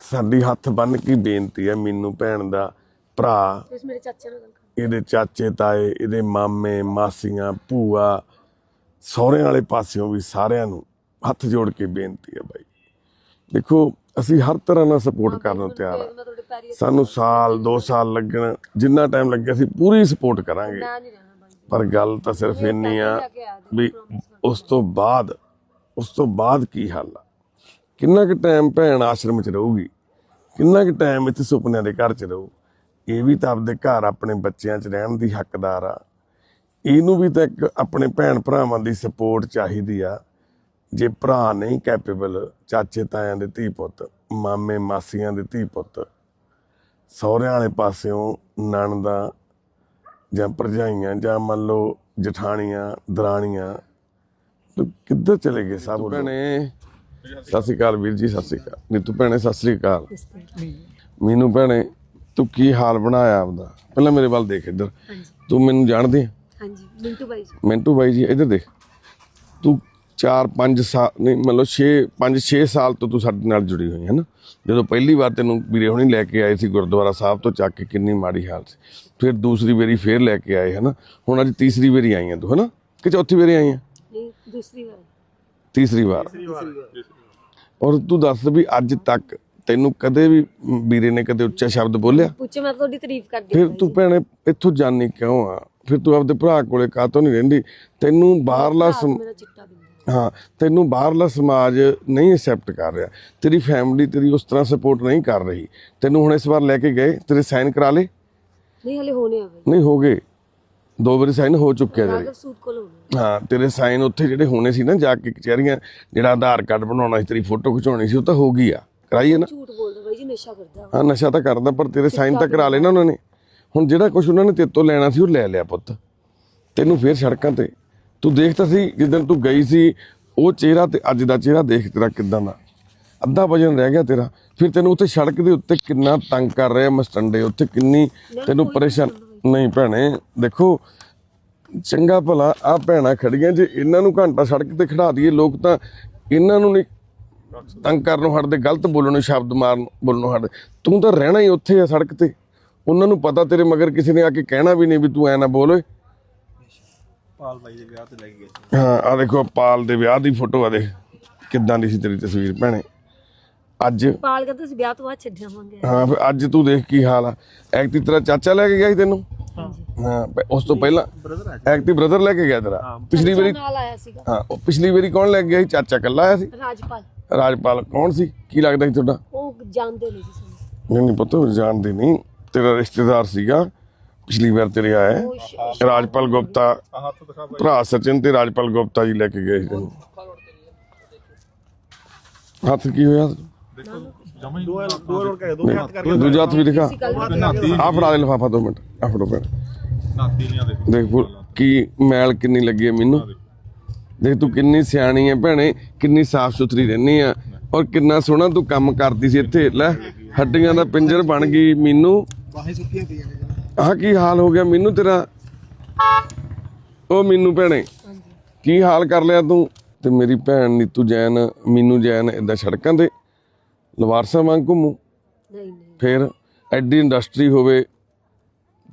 ਸਾਡੀ ਹੱਥ ਬੰਨ ਕੇ ਬੇਨਤੀ ਹੈ ਮੈਨੂੰ ਭੈਣ ਦਾ ਭਰਾ ਤੁਸੀਂ ਮੇਰੇ ਚਾਚੇ ਨਾਲ ਗੱਲ ਕਰੋ। ਇਹਦੇ ਚਾਚੇ ਤਾਏ ਇਹਦੇ ਮਾਮੇ ਮਾਸੀਆਂ ਭੂਆ ਸਹੁਰਿਆਂ ਵਾਲੇ ਪਾਸਿਓਂ ਵੀ ਸਾਰਿਆਂ ਨੂੰ ਹੱਥ ਜੋੜ ਕੇ ਬੇਨਤੀ ਹੈ ਬਾਈ। ਦੇਖੋ ਅਸੀਂ ਹਰ ਤਰ੍ਹਾਂ ਨਾਲ ਸਪੋਰਟ ਕਰਨ ਨੂੰ ਤਿਆਰ ਤੁਹਾਡੇ ਪੈਰੀ ਸਾਨੂੰ ਸਾਲ 2 ਸਾਲ ਲੱਗਣ ਜਿੰਨਾ ਟਾਈਮ ਲੱਗਿਆ ਅਸੀਂ ਪੂਰੀ ਸਪੋਰਟ ਕਰਾਂਗੇ। ਮੈਂ ਨਹੀਂ ਰਹਿਣਾ ਬਾਈ। ਪਰ ਗੱਲ ਤਾਂ ਸਿਰਫ ਇੰਨੀ ਆ ਵੀ ਉਸ ਤੋਂ ਬਾਅਦ ਉਸ ਤੋਂ ਬਾਅਦ ਕੀ ਹੱਲ ਆ? ਕਿੰਨਾ ਕੁ ਟਾਈਮ ਭੈਣ ਆਸ਼ਰਮ 'ਚ ਰਹੂਗੀ? ਕਿੰਨਾ ਕੁ ਟਾਈਮ ਇੱਥੇ ਸੁਪਨਿਆਂ ਦੇ ਘਰ 'ਚ ਰਹੂ? ਇਹ ਵੀ ਤਾਂ ਆਪਦੇ ਘਰ ਆਪਣੇ ਬੱਚਿਆਂ 'ਚ ਰਹਿਣ ਦੀ ਹੱਕਦਾਰ ਆ। ਇਹਨੂੰ ਵੀ ਤਾਂ ਇੱਕ ਆਪਣੇ ਭੈਣ ਭਰਾਵਾਂ ਦੀ ਸਪੋਰਟ ਚਾਹੀਦੀ ਆ। ਜੇ ਭਰਾ ਨਹੀਂ ਕੈਪੇਬਲ ਚਾਚੇ ਤਾਇਆਂ ਦੇ ਧੀ ਪੁੱਤ, ਮਾਮੇ ਮਾਸੀਆਂ ਦੇ ਧੀ ਪੁੱਤ, ਸਹੁਰਿਆਂ ਵਾਲੇ ਪਾਸਿਓਂ ਨਣਦਾ ਜਾਂ ਭਰਜਾਈਆਂ ਜਾਂ ਮੰਨ ਲਓ ਜਠਾਣੀਆਂ, ਦਰਾਣੀਆਂ ਕਿੱਧਰ ਚਲੇ ਗਏ ਸਭ ਭੈਣੇ ਸਤਿ ਸ਼੍ਰੀ ਅਕਾਲ ਵੀਰ ਜੀ ਸਤਿ ਸ਼੍ਰੀ ਅਕਾਲ। ਨੀਤੂ ਭੈਣੇ ਸਤਿ ਸ਼੍ਰੀ ਅਕਾਲ। ਮੀਨੂ ਭੈਣੇ ਤੂੰ ਕੀ ਹਾਲ ਬਣਾਇਆ ਆਪਦਾ? ਪਹਿਲਾਂ ਮੇਰੇ ਵੱਲ ਦੇਖ ਇੱਧਰ। ਤੂੰ ਮੈਨੂੰ ਜਾਣਦੀ ਹੈ ਹਾਂਜੀ ਮਿੰਟੂ ਬਾਈ ਜੀ। ਮਿੰਟੂ ਬਾਈ ਜੀ ਇੱਧਰ ਦੇਖ। ਤੂੰ 4 5 ਸਾਲ ਨਹੀਂ ਮਤਲਬ 6 5 6 ਸਾਲ ਤੋਂ ਤੂੰ ਸਾਡੇ ਨਾਲ ਜੁੜੀ ਹੋਈ ਹੈ ਨਾ। ਜਦੋਂ ਪਹਿਲੀ ਵਾਰ ਤੈਨੂੰ ਵੀਰੇ ਹੁਣੀ ਲੈ ਕੇ ਆਏ ਸੀ ਗੁਰਦੁਆਰਾ ਸਾਹਿਬ ਤੋਂ ਚੱਕ ਕੇ ਕਿੰਨੀ ਮਾੜੀ ਹਾਲ ਸੀ। ਫਿਰ ਦੂਸਰੀ ਵਾਰੀ ਫੇਰ ਲੈ ਕੇ ਆਏ ਹੈ ਨਾ। ਹੁਣ ਅੱਜ ਤੀਸਰੀ ਵਾਰੀ ਆਈ ਹੈ ਤੂੰ ਹੈ ਨਾ? ਕਿ ਚੌਥੀ ਵਾਰੀ ਆਈ ਹੈ ਨਹੀਂ ਦੂਸਰੀ ਵਾਰ। ਤੀਸਰੀ ਵਾਰ। ਔਰ ਤੂੰ ਦੱਸ ਵੀ ਅੱਜ ਤੱਕ ਤੈਨੂੰ ਕਦੇ ਵੀ ਵੀਰੇ ਨੇ ਕਦੇ ਉੱਚਾ ਸ਼ਬਦ ਬੋਲਿਆ? ਪੁੱਛੇ ਮੈਂ ਤੁਹਾਡੀ ਤਾਰੀਫ ਕਰਦੀ ਫਿਰ ਤੂੰ ਭੈਣੇ ਇੱਥੋਂ ਜਾਣੀ ਕਿਉਂ ਆ? ਫਿਰ ਤੂੰ ਆਪਦੇ ਭਰਾ ਕੋਲੇ ਕਾਹਤੋਂ ਨਹੀਂ ਰਹਿੰਦੀ? ਤੈਨੂੰ ਬਾਹਰਲਾ ਸਮ- ਮੇਰਾ ਚਿੱਟਾ ਬਿੰਦਾ ਹਾਂ ਤੈਨੂੰ ਬਾਹਰਲਾ ਸਮਾਜ ਨਹੀਂ ਐਕਸੈਪਟ ਕਰ ਰਿਹਾ। ਤੇਰੀ ਫੈਮਿਲੀ ਤੇਰੀ ਉਸ ਤਰ੍ਹਾਂ ਸਪੋਰਟ ਨਹੀਂ ਕਰ ਰਹੀ। ਤੈਨੂੰ ਹੁਣ ਇਸ ਵਾਰ ਲੈ ਕੇ ਗਏ? ਤੇਰੇ ਸਾਈਨ ਕਰਾ ਲੇ ਨਹੀਂ ਹਲੇ ਹੋਣੇ ਆ ਬਾਈ ਨਹੀਂ ਹੋ ਗਏ। ਦੋ ਵਾਰੀ ਸਾਈਨ ਹੋ ਚੁੱਕੇ ਆ ਤੇਰੇ। ਕੋਲ ਹੋਣੇ ਹਾਂ। ਤੇਰੇ ਸਾਈਨ ਉੱਥੇ ਜਿਹੜੇ ਹੋਣੇ ਸੀ ਨਾ ਜਾ ਕੇ ਕਚਹਿਰੀਆਂ ਜਿਹੜਾ ਆਧਾਰ ਕਾਰਡ ਬਣਾਉਣਾ ਸੀ ਤੇਰੀ ਫੋਟੋ ਖਿਚਾਉਣੀ ਸੀ ਉਹ ਤਾਂ ਹੋ ਗਈ ਆ। ਕਰਾਈ ਹੈ ਨਾ। ਝੂਠ ਬੋਲਦਾ ਬਾਈ ਜੀ ਨਸ਼ਾ ਕਰਦਾ। ਹਾਂ ਨਸ਼ਾ ਤਾਂ ਕਰਦਾ ਪਰ ਤੇਰੇ ਸਾਈਨ ਤਾਂ ਕਰਾ ਲੈਣਾ ਉਹਨਾਂ ਨੇ। ਹੁਣ ਜਿਹੜਾ ਕੁਝ ਉਹਨਾਂ ਨੇ ਤੇਰੇ ਤੋਂ ਲੈਣਾ ਸੀ ਉਹ ਲੈ ਲਿਆ ਪੁੱਤ। ਤੈਨੂੰ ਫੇਰ ਸੜਕਾਂ ਤੇ। ਤੂੰ ਦੇਖ ਤਾਂ ਸੀ ਜਿੱਦਣ ਤੂੰ ਗਈ ਸੀ ਉਹ ਚਿਹਰਾ ਤੇ ਅੱਜ ਦਾ ਚਿਹਰਾ ਦੇਖ ਤੇਰਾ ਕਿਦਾਂ ਦਾ। ਅੱਧਾ ਵਜਨ ਰਹਿ ਗਿਆ ਤੇਰਾ। ਫਿਰ ਤੈਨੂੰ ਉੱਥੇ ਸੜਕ ਦੇ ਉੱਤੇ ਕਿੰਨਾ ਤੰਗ ਕਰ ਰਹੇ ਮਸਟੰਡੇ ਉੱਥੇ ਕਿੰਨੀ ਤੈਨੂੰ ਪਰੇਸ਼ਾਨ ਨਹੀਂ ਭੈਣੇ ਦੇਖੋ ਚੰਗਾ ਭਲਾ ਆ ਭੈਣਾਂ ਖੜੀਆਂ ਜੇ ਇਹਨਾਂ ਨੂੰ ਘੰਟਾ ਸੜਕ ਤੇ ਖੜਾ ਦਈਏ ਲੋਕ ਤਾਂ ਇਹਨਾਂ ਨੂੰ ਨਹੀਂ ਤੰਗ ਕਰਨੋਂ ਹਟਦੇ ਗਲਤ ਬੋਲਣੋਂ ਸ਼ਬਦ ਮਾਰਨ ਬੋਲਣੋਂ ਹਟਦੇ। ਤੂੰ ਤਾਂ ਰਹਿਣਾ ਹੀ ਉੱਥੇ ਆ ਸੜਕ ਤੇ। ਉਹਨਾਂ ਨੂੰ ਪਤਾ ਤੇਰੇ ਮਗਰ ਕਿਸੇ ਨੇ ਆ ਕੇ ਕਹਿਣਾ ਵੀ ਨਹੀਂ ਵੀ ਤੂੰ ਐ ਨਾ ਬੋਲ ਓਏ। ਪਾਲ ਬਾਈ ਦੇ ਵਿਆਹ ਤੇ ਲੈ ਕੇ ਗਏ ਹਾਂ ਆ ਦੇਖੋ ਪਾਲ ਦੇ ਵਿਆਹ ਦੀ ਫੋਟੋ ਆ ਦੇਖ। ਕਿੱਦਾਂ ਦੀ ਸੀ ਤੇਰੀ ਤਸਵੀਰ ਭੈਣੇ। ਅੱਜ। ਪਾਲ ਕਹਿੰਦਾ ਤੁਸੀਂ ਵਿਆਹ ਤੋਂ ਬਾਅਦ ਛੱਡਿਆ ਮੰਗੇ ਹਾਂ ਫਿਰ ਅੱਜ ਤੂੰ ਦੇਖ ਕੀ ਹਾਲ ਆ। ਐਕਟੀ ਤੇਰਾ ਚਾਚਾ ਲੈ ਕੇ ਗਿਆ ਸੀ ਤੈਨੂੰ? ਹਾਂ ਪ- ਉਸ ਤੋਂ ਪਹਿਲਾਂ ਬ੍ਰਦਰ ਐਕਟੀ ਬ੍ਰਦਰ ਲੈ ਕੇ ਗਿਆ ਤੇਰਾ? ਪਿਛਲੀ ਵਾਰੀ ਨਾਲ ਆਇਆ ਸੀਗਾ। ਹਾਂ ਉਹ ਪਿਛਲੀ ਵਾਰੀ ਕੌਣ ਲੈ ਕੇ ਗਿਆ ਸੀ? ਚਾਚਾ ਕੱਲਾ ਆਇਆ ਸੀ? ਰਾਜਪਾਲ। ਰਾਜਪਾਲ ਕੌਣ ਸੀ? ਕੀ ਲੱਗਦਾ ਸੀ ਤੁਹਾਡਾ? ਉਹ ਜਾਣਦੇ ਨਹੀਂ ਸੀ ਸਾਨੂੰ। ਨਹੀਂ ਨਹੀਂ ਪਤਾ ਜਾਣਦੀ ਨਹੀਂ। ਤੇਰਾ ਰਿਸ਼ਤੇਦਾਰ ਸੀਗਾ। ਪਿਛਲੀ ਵਾਰ ਤੇਰੇ ਆਇਆ ਸ਼- ਰਾਜਪਾਲ ਗੁਪਤਾ। ਭਰਾ ਸਚਿਨ ਤੇ ਰਾਜਪਾਲ ਗੁਪਤਾ ਜੀ ਲੈ ਕੇ ਗਏ ਸੀ ਤੈਨੂੰ। ਹੱਥ ਕੀ ਹੋਇਆ? ਦੇਖੋ ਜਮਾ ਹੀ ਦੋ ਦੋ ਰੋੜ ਕੇ ਦੋ ਹੱਥ ਕਰਕੇ ਦੂਜਾ ਹੱਥ ਵੀ ਦਿਖਾ। ਆ ਫੜਾ ਦੇ ਲਫਾਫਾ ਦੋ ਮਿੰਟ। ਆ ਫੜੋ ਭੈਣ ਨਾਤੀ ਨਹੀਂ ਆ ਦੇਖੋ। ਦੇਖ ਪੁ- ਕੀ ਮੈਲ ਕਿੰਨੀ ਲੱਗੀ ਹੈ ਮੈਨੂੰ। ਦੇਖ। ਤੂੰ ਕਿੰਨੀ ਸਿਆਣੀ ਹੈ ਭੈਣੇ ਕਿੰਨੀ ਸਾਫ਼ ਸੁਥਰੀ ਰਹਿਨੀ ਆ ਔਰ ਕਿੰਨਾ ਸੋਹਣਾ ਤੂੰ ਕੰਮ ਕਰਦੀ ਸੀ ਇੱਥੇ। ਲੈ ਹੱਡੀਆਂ ਦਾ ਪਿੰਜਰ ਬਣ ਗਈ ਮੈਨੂੰ। ਬਾਹਾਂ ਸੁੱਕੀਆਂ ਪਈਆਂ ਨੇ ਆਹ ਕੀ ਹਾਲ ਹੋ ਗਿਆ ਮੈਨੂੰ ਤੇਰਾ? ਉਹ ਮੈਨੂੰ ਭੈਣੇ ਕੀ ਹਾਲ ਕਰ ਲਿਆ ਤੂੰ? ਤੇ ਮੇਰੀ ਭੈਣ ਨੀਤੂ ਜੈਨ ਮੀਨੂ ਜੈਨ ਇਦਾਂ ਸੜਕਾਂ ਤੇ ਲਵਾਰਸਾ ਵਾਂਗ ਘੁੰਮੂ। ਨਹੀਂ ਨਹੀਂ। ਫਿਰ ਐਡੀ ਇੰਡਸਟਰੀ ਹੋਵੇ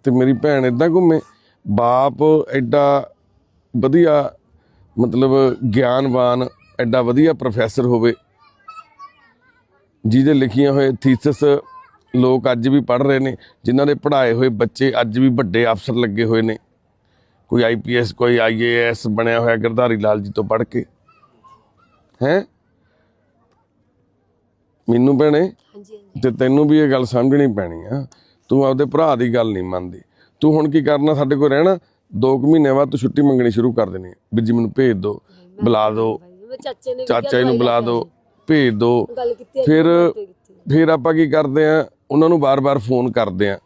ਤੇ ਮੇਰੀ ਭੈਣ ਇਦਾਂ ਘੁੰਮੇ। ਬਾਪ ਐਡਾ ਵਧੀਆ ਮਤਲਬ ਗਿਆਨਵਾਨ ਐਡਾ ਵਧੀਆ ਪ੍ਰੋਫੈਸਰ ਹੋਵੇ। ਜਿਹਦੇ ਲਿਖੀਆਂ ਹੋਏ ਥੀਸਿਸ ਲੋਕ ਅੱਜ ਵੀ ਪੜ੍ਹ ਰਹੇ ਨੇ ਜਿਨ੍ਹਾਂ ਦੇ ਪੜ੍ਹਾਏ ਹੋਏ ਬੱਚੇ ਅੱਜ ਵੀ ਵੱਡੇ ਅਫਸਰ ਲੱਗੇ ਹੋਏ ਨੇ। ਕੋਈ ਆਈਪੀਐਸ ਕੋਈ ਆਈਏਐਸ ਬਣਿਆ ਹੋਇਆ ਗਰਧਾਰੀ ਲਾਲ ਜੀ ਤੋਂ ਪੜ੍ਹ ਕੇ। ਹੈ? ਮੈਨੂੰ ਭੈਣੇ ਤੇ ਤੈਨੂੰ ਵੀ ਇਹ ਗੱਲ ਸਮਝਣੀ ਪੈਣੀ ਆ। ਤੂੰ ਆਪਦੇ ਭਰਾ ਦੀ ਗੱਲ ਨਹੀਂ ਮੰਨਦੀ। ਤੂੰ ਹੁਣ ਕੀ ਕਰਨਾ? ਸਾਡੇ ਕੋਲ ਰਹਿਣਾ। 2 ਮਹੀਨੇ ਬਾਅਦ ਤੂੰ ਛੁੱਟੀ ਮੰਗਣੀ ਸ਼ੁਰੂ ਕਰ ਦੇਣੀ ਵੀ ਜੀ ਮੈਨੂੰ ਭੇਜ ਦਿਓ ਬੁਲਾ ਮੈਂ ਚਾਚੇ ਨੇ ਬੁਲਾ ਦਿਓ ਭੇਜ ਕੀਤੀ ਫਿਰ ਫਿਰ ਆਪਾਂ ਕੀ ਕਰਦੇ ਆ? ਉਹਨਾਂ ਨੂੰ ਬਾਰ-ਬਾਰ ਫੋਨ ਕਰਦੇ ਆ।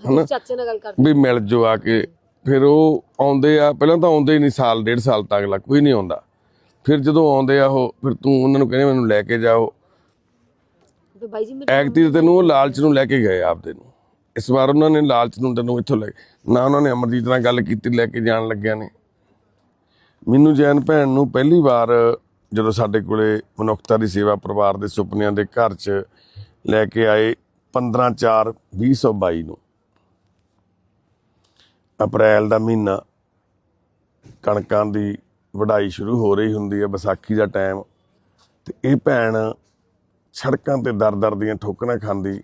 ਹਾਂਜੀ, ਚਾਚੇ ਨਾਲ ਗੱਲ ਕਰਦੇ ਵੀ ਮਿਲ ਜੋ ਆ ਕੇ। ਫਿਰ ਉਹ ਆਉਂਦੇ ਆ। ਪਹਿਲਾਂ ਤਾਂ ਆਉਂਦੇ ਹੀ ਨਹੀਂ ਸਾਲ ਡੇਢ ਸਾਲ ਤੱਕ ਅਗਲਾ ਕੋਈ ਨਹੀਂ ਆਉਂਦਾ। ਫਿਰ ਜਦੋਂ ਆਉਂਦੇ ਆ ਉਹ ਫਿਰ ਤੂੰ ਉਹਨਾਂ ਨੂੰ ਕਹਿੰਦੇ ਮੈਨੂੰ ਲੈ ਕੇ ਜਾਓ। ਵੀ ਬਾਈ ਜੀ ਮੇਰੇ ਤੇ ਤੈਨੂੰ ਉਹ ਲਾਲਚ ਨੂੰ ਲੈ ਕੇ ਗਏ ਆਪਦੇ ਨੂੰ। ਇਸ ਵਾਰ ਉਹਨਾਂ ਨੇ ਲਾਲਚ ਨੂੰ ਤੈਨੂੰ ਇੱਥੋਂ ਲੈ ਨਾ ਉਹਨਾਂ ਨੇ ਅਮਰਜੀਤ ਨਾਲ ਗੱਲ ਕੀਤੀ ਲੈ ਕੇ ਜਾਣ ਲੱਗਿਆ ਨੇ। ਮੈਨੂੰ ਜੈਨ ਭੈਣ ਨੂੰ ਪਹਿਲੀ ਵਾਰ ਜਦੋਂ ਸਾਡੇ ਕੋਲੇ ਮਨੁੱਖਤਾ ਦੀ ਸੇਵਾ ਪਰਿਵਾਰ ਦੇ ਸੁਪਨਿਆਂ ਦੇ ਘਰ 'ਚ ਲੈ ਕੇ ਆਏ 15 4 2022 ਨੂੰ। ਅਪ੍ਰੈਲ ਦਾ ਮਹੀਨਾ ਕਣਕਾਂ ਦੀ ਵਢਾਈ ਸ਼ੁਰੂ ਹੋ ਰਹੀ ਹੁੰਦੀ ਹੈ ਵਿਸਾਖੀ ਦਾ ਟਾਈਮ ਤੇ ਇਹ ਭੈਣ ਸੜਕਾਂ ਤੇ ਦਰ ਦਰ ਦੀਆਂ ਠੋਕਰਾਂ ਖਾਂਦੀ,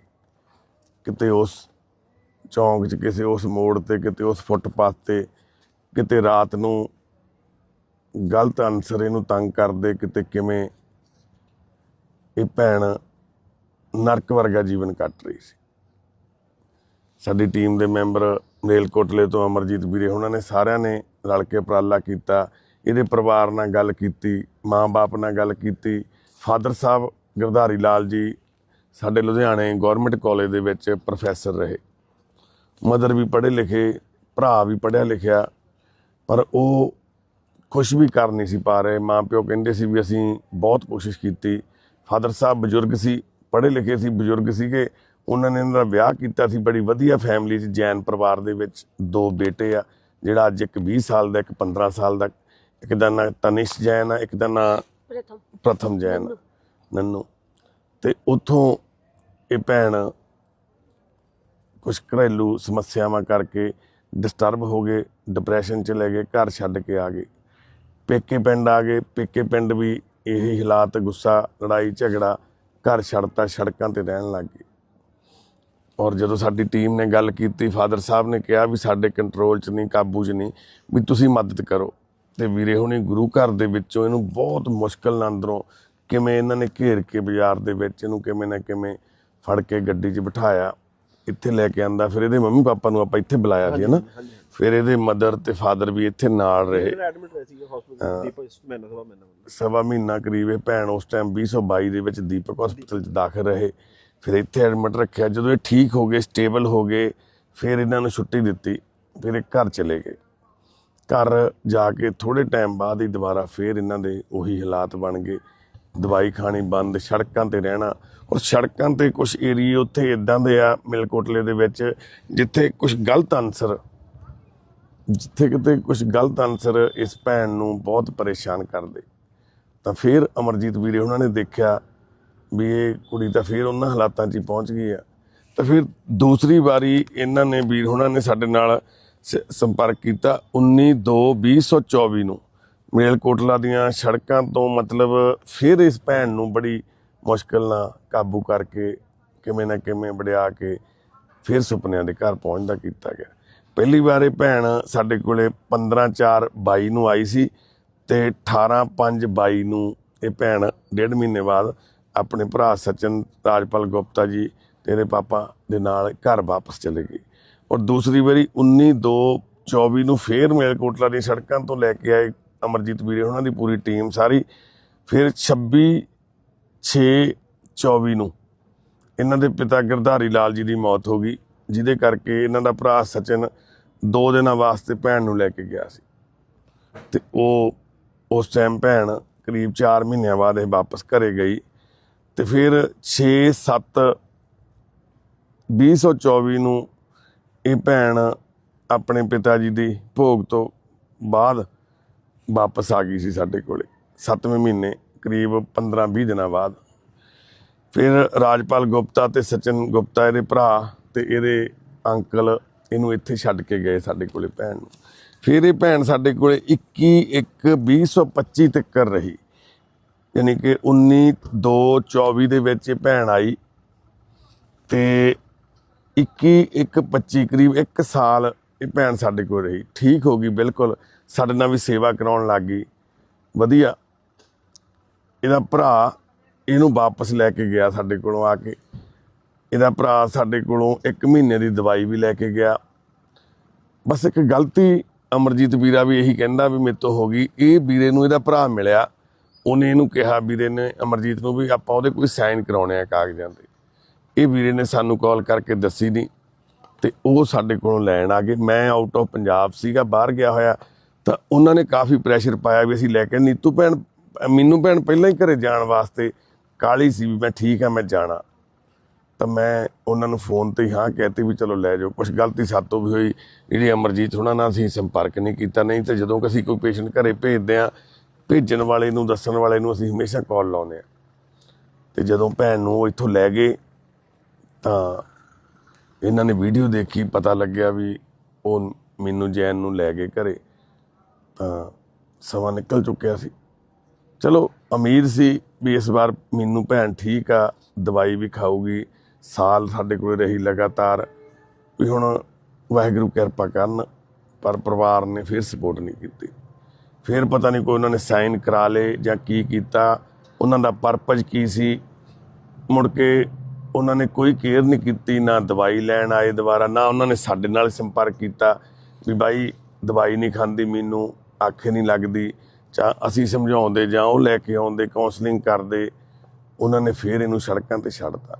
ਕਿਤੇ ਉਸ ਚੌਂਕ 'ਚ, ਕਿਸੇ ਉਸ ਮੋੜ ਤੇ, ਕਿਤੇ ਉਸ ਫੁੱਟਪਾਥ ਤੇ, ਕਿਤੇ ਰਾਤ ਨੂੰ ਗਲਤ ਅਨਸਰ ਇਹਨੂੰ ਤੰਗ ਕਰਦੇ, ਕਿਤੇ ਕਿਵੇਂ ਇਹ ਭੈਣ ਨਰਕ ਵਰਗਾ ਜੀਵਨ ਕੱਟ ਰਹੀ ਸੀ। ਸਾਡੀ ਟੀਮ ਦੇ ਮੈਂਬਰ ਮੇਲਕੋਟਲੇ ਤੋਂ ਅਮਰਜੀਤ ਵੀਰੇ, ਉਹਨਾਂ ਨੇ ਸਾਰਿਆਂ ਨੇ ਰਲ ਕੇ ਉਪਰਾਲਾ ਕੀਤਾ। ਇਹਦੇ ਪਰਿਵਾਰ ਨਾਲ ਗੱਲ ਕੀਤੀ, ਮਾਂ-ਬਾਪ ਨਾਲ ਗੱਲ ਕੀਤੀ। ਫਾਦਰ ਸਾਹਿਬ ਗਿਰਧਾਰੀ ਲਾਲ ਜੀ ਸਾਡੇ ਲੁਧਿਆਣੇ ਗਵਰਨਮੈਂਟ ਕਾਲਜ ਦੇ ਵਿੱਚ ਪ੍ਰੋਫੈਸਰ ਰਹੇ। ਮਦਰ ਵੀ ਪੜ੍ਹੇ ਲਿਖੇ ਭਰਾ ਵੀ ਪੜ੍ਹਿਆ ਲਿਖਿਆ ਪਰ ਉਹ ਕੁਝ ਵੀ ਕਰ ਨਹੀਂ ਸੀ ਪਾ ਰਹੇ। ਮਾਂ ਪਿਓ ਕਹਿੰਦੇ ਸੀ ਵੀ ਅਸੀਂ ਬਹੁਤ ਕੋਸ਼ਿਸ਼ ਕੀਤੀ। ਫਾਦਰ ਸਾਹਿਬ ਬਜ਼ੁਰਗ ਸੀ ਪੜ੍ਹੇ ਲਿਖੇ ਸੀ ਬਜ਼ੁਰਗ ਸੀਗੇ। ਉਹਨਾਂ ਨੇ ਇਹਨਾਂ ਦਾ ਵਿਆਹ ਕੀਤਾ ਸੀ ਬੜੀ ਵਧੀਆ ਫੈਮਿਲੀ 'ਚ ਜੈਨ ਪਰਿਵਾਰ ਦੇ ਵਿੱਚ ਦੋ ਬੇਟੇ ਆ ਜਿਹੜਾ ਅੱਜ ਇੱਕ 20 ਸਾਲ ਦਾ ਇੱਕ 15 ਸਾਲ ਦਾ। ਇੱਕ ਦਾ ਨਾਂ ਤਨਿਸ਼ ਜੈਨ ਆ ਇੱਕ ਦਾ ਨਾਂ ਪ੍ਰਥਮ। ਪ੍ਰਥਮ ਜੈਨ ਨੰਨੂ ਤੇ ਉੱਥੋਂ ਇਹ ਭੈਣ ਕੁਝ ਘਰੇਲੂ ਸਮੱਸਿਆਵਾਂ ਕਰਕੇ ਡਿਸਟਰਬ ਹੋ ਗਏ ਡਿਪਰੈਸ਼ਨ ਚ ਲੈ ਗਏ, ਘਰ ਛੱਡ ਕੇ ਆ ਗਏ। ਪੇਕੇ ਪਿੰਡ ਆ ਗਏ, ਪੇਕੇ ਪਿੰਡ ਵੀ ਇਹੀ ਹਾਲਾਤ, ਗੁੱਸਾ, ਲੜਾਈ, ਝਗੜਾ, ਘਰ ਛੱਡਤਾ, ਸੜਕਾਂ ਤੇ ਰਹਿਣ ਲੱਗ ਗਏ। ਔਰ ਜਦੋਂ ਸਾਡੀ ਟੀਮ ਨੇ ਗੱਲ ਕੀਤੀ ਫਾਦਰ ਸਾਹਿਬ ਨੇ ਕਿਹਾ ਵੀ ਸਾਡੇ ਕੰਟਰੋਲ 'ਚ ਨਹੀਂ, ਕਾਬੂ 'ਚ ਨਹੀਂ, ਵੀ ਤੁਸੀਂ ਮਦਦ ਕਰੋ। ਤੇ ਵੀਰੇ ਹੁਣੀ ਗੁਰੂ ਘਰ ਦੇ ਵਿੱਚੋਂ ਇਹਨੂੰ ਬਹੁਤ ਮੁਸ਼ਕਲ ਨਾਲ ਅੰਦਰੋਂ ਕਿਵੇਂ ਇਹਨਾਂ ਨੇ ਘੇਰ ਕੇ ਬਾਜ਼ਾਰ ਦੇ ਵਿੱਚ ਇਹਨੂੰ ਕਿਵੇਂ ਨਾ ਕਿਵੇਂ ਫੜ ਕੇ ਗੱਡੀ 'ਚ ਬਿਠਾਇਆ ਇੱਥੇ ਲੈ ਕੇ ਆਂਦਾ ਫਿਰ ਇਹਦੇ ਮੰਮੀ ਪਾਪਾ ਨੂੰ ਆਪਾਂ ਇੱਥੇ ਬੁਲਾਇਆ ਸੀ ਹਨਾ? ਫਿਰ ਇਹਦੇ ਮਦਰ ਤੇ ਫਾਦਰ ਵੀ ਇੱਥੇ ਨਾਲ ਰਹੇ। ਐਡਮਿਟ ਹੋਏ ਸੀਗੇ ਹਸਪੀਟਲ ਦੀਪਕ ਮਹੀਨਾ ਸਵਾ ਮਹੀਨਾ ਸਵਾ ਮਹੀਨਾ ਕਰੀਬ ਇਹ ਭੈਣ ਉਸ ਟਾਈਮ 2022 ਦੇ ਵਿੱਚ ਦੀਪਕ ਹਸਪੀਟਲ 'ਚ ਦਾਖਲ ਰਹੇ। ਫਿਰ ਇੱਥੇ ਐਡਮਿਟ ਰੱਖਿਆ ਜਦੋਂ ਇਹ ਠੀਕ ਹੋ ਗਏ ਸਟੇਬਲ ਹੋ ਗਏ ਫਿਰ ਇਹਨਾਂ ਨੂੰ ਛੁੱਟੀ ਦਿੱਤੀ ਫਿਰ ਇਹ ਘਰ ਚਲੇ ਗਏ। ਘਰ ਜਾ ਕੇ ਥੋੜੇ ਟਾਈਮ ਬਾਅਦ ਹੀ ਦੁਬਾਰਾ ਫਿਰ ਇਹਨਾਂ ਦੇ ਉਹੀ ਹਾਲਾਤ ਬਣ ਗਏ। ਦਵਾਈ ਖਾਣੀ ਬੰਦ, ਸੜਕਾਂ ਤੇ ਰਹਿਣਾ। ਔਰ ਸੜਕਾਂ ਤੇ ਕੁਝ ਏਰੀਏ ਉੱਥੇ ਇਦਾਂ ਦੇ ਆ, ਮਿਲਕੋਟਲੇ ਦੇ ਵਿੱਚ, ਜਿੱਥੇ ਕੁਝ ਗਲਤ ਅਨਸਰ ਜਿੱਥੇ ਕਿਤੇ ਕੁਝ ਗਲਤ ਅਨਸਰ ਇਸ ਭੈਣ ਨੂੰ ਬਹੁਤ ਪਰੇਸ਼ਾਨ ਕਰਦੇ। ਤਾਂ ਫਿਰ ਅਮਰਜੀਤ ਵੀਰੇ ਉਹਨਾਂ ਨੇ ਦੇਖਿਆ ਵੀ ਇਹ ਕੁੜੀ ਤਾਂ ਫਿਰ ਉਹਨਾਂ ਹਾਲਾਤਾਂ 'ਚ ਹੀ ਪਹੁੰਚ ਗਈ ਆ। ਤਾਂ ਫਿਰ ਦੂਸਰੀ ਵਾਰੀ ਇਹਨਾਂ ਨੇ ਵੀਰ, ਉਹਨਾਂ ਨੇ ਸਾਡੇ ਨਾਲ ਸ- ਸੰਪਰਕ ਕੀਤਾ 19 2 2024 ਨੂੰ। ਮੇਲਕੋਟਲਾ ਦੀਆਂ ਸੜਕਾਂ ਤੋਂ ਮਤਲਬ ਫਿਰ ਇਸ ਭੈਣ ਨੂੰ ਬੜੀ ਮੁਸ਼ਕਲ ਨਾਲ ਕਾਬੂ ਕਰਕੇ ਕਿਵੇਂ ਨਾ ਕਿਵੇਂ ਵੜਿਆ ਕੇ ਫਿਰ ਸੁਪਨਿਆਂ ਦੇ ਘਰ ਪਹੁੰਚਦਾ ਕੀਤਾ ਗਿਆ। ਪਹਿਲੀ ਵਾਰ ਇਹ ਭੈਣ ਸਾਡੇ ਕੋਲੇ 15 4 22 ਨੂੰ ਆਈ ਸੀ ਤੇ 18 5 22 ਨੂੰ ਇਹ ਭੈਣ ਡੇਢ ਮਹੀਨੇ ਬਾਅਦ ਆਪਣੇ ਭਰਾ ਸਚਨ ਰਾਜਪਾਲ ਗੁਪਤਾ ਜੀ ਤੇ ਇਹਦੇ ਪਾਪਾ ਦੇ ਨਾਲ ਘਰ ਵਾਪਸ ਚਲੇ ਗਈ ਔਰ ਦੂਸਰੀ ਵਾਰੀ 19 2 24 ਨੂੰ ਫੇਰ ਮੇਲਕੋਟਲਾ ਦੀ ਸੜਕਾਂ ਤੋਂ ਲੈ ਕੇ ਆਏ ਅਮਰਜੀਤ ਵੀਰੇ ਉਹਨਾਂ ਦੀ ਪੂਰੀ ਟੀਮ ਸਾਰੀ। ਫਿਰ 26 6 24 ਨੂੰ ਇਹਨਾਂ ਦੇ ਪਿਤਾ ਗਿਰਧਾਰੀ ਲਾਲ ਜੀ ਦੀ ਮੌਤ ਹੋ ਗਈ, ਜਿਹਦੇ ਕਰਕੇ ਇਹਨਾਂ ਦਾ ਭਰਾ ਸਚਨ ਦੋ ਦਿਨਾਂ ਵਾਸਤੇ ਭੈਣ ਨੂੰ ਲੈ ਕੇ ਗਿਆ ਸੀ। ਤੇ ਉਹ ਉਸ ਟਾਈਮ ਭੈਣ ਕਰੀਬ 4 ਮਹੀਨਿਆਂ ਬਾਅਦ ਇਹ ਵਾਪਸ ਘਰੇ ਗਈ। ਤੇ ਫਿਰ 6 7 2024 ਨੂੰ ਇਹ ਭੈਣ ਆਪਣੇ ਪਿਤਾ ਜੀ ਦੀ ਭੋਗ ਤੋਂ ਬਾਅਦ ਵਾਪਸ ਆ ਗਈ ਸੀ ਸਾਡੇ ਕੋਲੇ। 7ਵੇਂ ਮਹੀਨੇ, ਕਰੀਬ 15-20 ਦਿਨਾਂ ਬਾਅਦ। ਫਿਰ ਰਾਜਪਾਲ ਗੁਪਤਾ ਤੇ ਸਚਨ ਗੁਪਤਾ, ਇਹਦੇ ਭਰਾ ਤੇ ਇਹਦੇ ਅੰਕਲ, ਇਹਨੂੰ ਇੱਥੇ ਛੱਡ ਕੇ ਗਏ ਸਾਡੇ ਕੋਲੇ ਭੈਣ ਨੂੰ। ਫਿਰ ਇਹ ਭੈਣ ਸਾਡੇ ਕੋਲੇ 21 1 2025 ਤੱਕ ਰਹੀ। ਯਾਨੀ ਕਿ 19 2 24 ਦੇ ਵਿੱਚ ਇਹ ਭੈਣ ਆਈ ਤੇ 21 1 25 ਕਰੀਬ 1 ਸਾਲ ਇਹ ਭੈਣ ਸਾਡੇ ਕੋਲ ਰਹੀ। ਠੀਕ ਹੋ ਗਈ ਬਿਲਕੁਲ। ਸਾਡੇ ਨਾਲ ਵੀ ਸੇਵਾ ਕਰਾਉਣ ਲੱਗ ਗਈ। ਵਧੀਆ। ਇਹਦਾ ਭਰਾ ਇਹਨੂੰ ਵਾਪਸ ਲੈ ਕੇ ਗਿਆ ਸਾਡੇ ਕੋਲੋਂ ਆ ਕੇ। ਇਹਦਾ ਭਰਾ ਸਾਡੇ ਕੋਲੋਂ 1 ਮਹੀਨੇ ਦੀ ਦਵਾਈ ਵੀ ਲੈ ਕੇ ਗਿਆ। ਬਸ ਇੱਕ ਗਲਤੀ ਅਮਰਜੀਤ ਵੀਰਾ ਵੀ ਇਹੀ ਕਹਿੰਦਾ ਵੀ ਮੇਰੇ ਤੋਂ ਹੋ ਗਈ। ਇਹ ਵੀਰੇ ਨੂੰ ਇਹਦਾ ਭਰਾ ਮਿਲਿਆ। ਉਹਨੇ ਇਹਨੂੰ ਕਿਹਾ, ਵੀਰੇ ਨੇ ਅਮਰਜੀਤ ਨੂੰ ਵੀ ਆਪਾਂ ਉਹਦੇ ਕੋਈ ਸਾਈਨ ਕਰਾਉਣੇ ਆ ਕਾਗਜ਼ਾਂ ਤੇ। ਇਹ ਵੀਰੇ ਨੇ ਸਾਨੂੰ ਕਾਲ ਕਰਕੇ ਦੱਸੀ ਨਹੀਂ ਤੇ ਉਹ ਸਾਡੇ ਕੋਲੋਂ ਲੈਣ ਆ ਗਏ। ਮੈਂ ਆਊਟ ਆਫ ਪੰਜਾਬ ਸੀਗਾ, ਬਾਹਰ ਗਿਆ ਹੋਇਆ। ਤਾਂ ਉਹਨਾਂ ਨੇ ਕਾਫੀ ਪ੍ਰੈਸ਼ਰ ਪਾਇਆ ਵੀ ਅਸੀਂ ਲੈ ਕੇ ਨੀਤੂ ਭੈਣ, ਮੈਨੂੰ ਭੈਣ ਪਹਿਲਾਂ ਹੀ ਘਰੇ ਜਾਣ ਵਾਸਤੇ ਕਾਲੀ ਸੀ ਵੀ ਮੈਂ ਠੀਕ ਆ, ਮੈਂ ਜਾਣਾ। ਤਾਂ ਮੈਂ ਉਹਨਾਂ ਨੂੰ ਫੋਨ ਤੇ ਹੀ ਹਾਂ, ਕਹਿਤੀ ਵੀ ਚਲੋ ਲੈ ਜਾਓ। ਕੁਝ ਗਲਤੀ ਸਾਤੋਂ ਵੀ ਹੋਈ, ਜਿਹੜੀ ਅਮਰਜੀਤ ਉਹਨਾਂ ਨਾਲ ਅਸੀਂ ਸੰਪਰਕ ਨਹੀਂ ਕੀਤਾ। ਨਹੀਂ ਤੇ ਜਦੋਂ ਅਸੀਂ ਕੋਈ ਪੇਸ਼ੈਂਟ ਘਰੇ ਭੇਜਦੇ ਆ ਭੇਜਣ ਵਾਲੇ ਨੂੰ, ਦੱਸਣ ਵਾਲੇ ਨੂੰ ਅਸੀਂ ਹਮੇਸ਼ਾ ਕਾਲ ਲਾਉਂਦੇ ਆ ਤੇ ਜਦੋਂ ਭੈਣ ਨੂੰ ਉਹ ਇੱਥੋਂ ਲੈ ਗਏ, ਤਾਂ ਇਹਨਾਂ ਨੇ ਵੀਡੀਓ ਦੇਖੀ, ਪਤਾ ਲੱਗਿਆ ਵੀ ਉਹ ਮੈਨੂੰ ਜੈਨ ਨੂੰ ਲੈ ਕੇ ਘਰੇ। ਤਾਂ ਸਮਾਂ ਨਿਕਲ ਚੁੱਕਿਆ ਸੀ। ਚਲੋ, ਉਮੀਦ ਸੀ ਵੀ ਇਸ ਵਾਰ ਮੈਨੂੰ ਭੈਣ ਠੀਕ ਆ, ਦਵਾਈ ਵੀ ਖਾਊਗੀ। ਸਾਲ ਸਾਡੇ ਕੋਲ ਰਹੀ ਲਗਾਤਾਰ ਵੀ ਹੁਣ ਵਾਹਿਗੁਰੂ ਕਿਰਪਾ ਕਰਨ, ਪਰ ਪਰਿਵਾਰ ਨੇ ਫਿਰ ਸਪੋਰਟ ਨਹੀਂ ਕੀਤੀ। ਫਿਰ ਪਤਾ ਨਹੀਂ ਕੋਈ ਉਹਨਾਂ ਨੇ ਸਾਈਨ ਕਰਾ ਲਏ ਜਾਂ ਕੀ ਕੀਤਾ। ਉਹਨਾਂ ਦਾ ਪਰਪਸ ਕੀ ਸੀ? ਮੁੜ ਕੇ ਉਹਨਾਂ ਨੇ ਕੋਈ ਕੇਅਰ ਨਹੀਂ ਕੀਤੀ, ਨਾ ਦਵਾਈ ਲੈਣ ਆਏ ਦੁਬਾਰਾ, ਨਾ ਉਹਨਾਂ ਨੇ ਸਾਡੇ ਨਾਲ ਸੰਪਰਕ ਕੀਤਾ ਵੀ ਬਾਈ ਦਵਾਈ ਨਹੀਂ ਖਾਂਦੀ ਮੈਨੂੰ। ਆਖੇ ਨਹੀਂ ਲੱਗਦੀ ਜਾਂ ਅਸੀਂ ਸਮਝਾਉਂਦੇ ਜਾਂ ਉਹ ਲੈ ਕੇ ਆਉਂਦੇ ਕਾਉਂਸਲਿੰਗ ਕਰਦੇ, ਉਹਨਾਂ ਨੇ ਫੇਰ ਇਹਨੂੰ ਸੜਕਾਂ ਤੇ ਛੱਡਤਾ।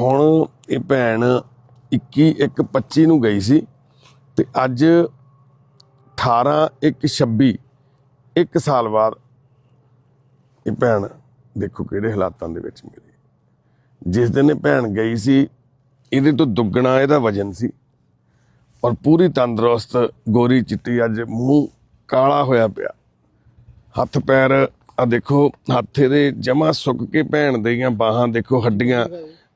ਹੁਣ ਇਹ ਭੈਣ 21 ਇੱਕ 25 ਨੂੰ ਗਈ ਸੀ ਤੇ ਅੱਜ 18 ਇੱਕ 26 ਇੱਕ ਸਾਲ ਬਾਅਦ ਇਹ ਭੈਣ ਦੇਖੋ ਕਿਹੜੇ ਹਾਲਾਤਾਂ ਦੇ ਵਿੱਚ ਮਿਲੀ। ਜਿਸ ਦਿਨ ਇਹ ਭੈਣ ਗਈ ਸੀ, ਇਹਦੇ ਤੋਂ ਦੁੱਗਣਾ ਇਹਦਾ ਵਜਨ ਸੀ। ਔਰ ਪੂਰੀ ਤੰਦਰੁਸਤ, ਗੋਰੀ ਚਿੱਟੀ ਅੱਜ ਮੂੰਹ ਕਾਲਾ ਹੋਇਆ ਪਿਆ। ਹੱਥ ਪੈਰ ਆ ਦੇਖੋ, ਹੱਥ ਇਹਦੇ ਜਮਾ ਸੁੱਕ ਕੇ ਭੈਣ ਦੀਆਂ ਬਾਹਾਂ, ਦੇਖੋ ਹੱਡੀਆਂ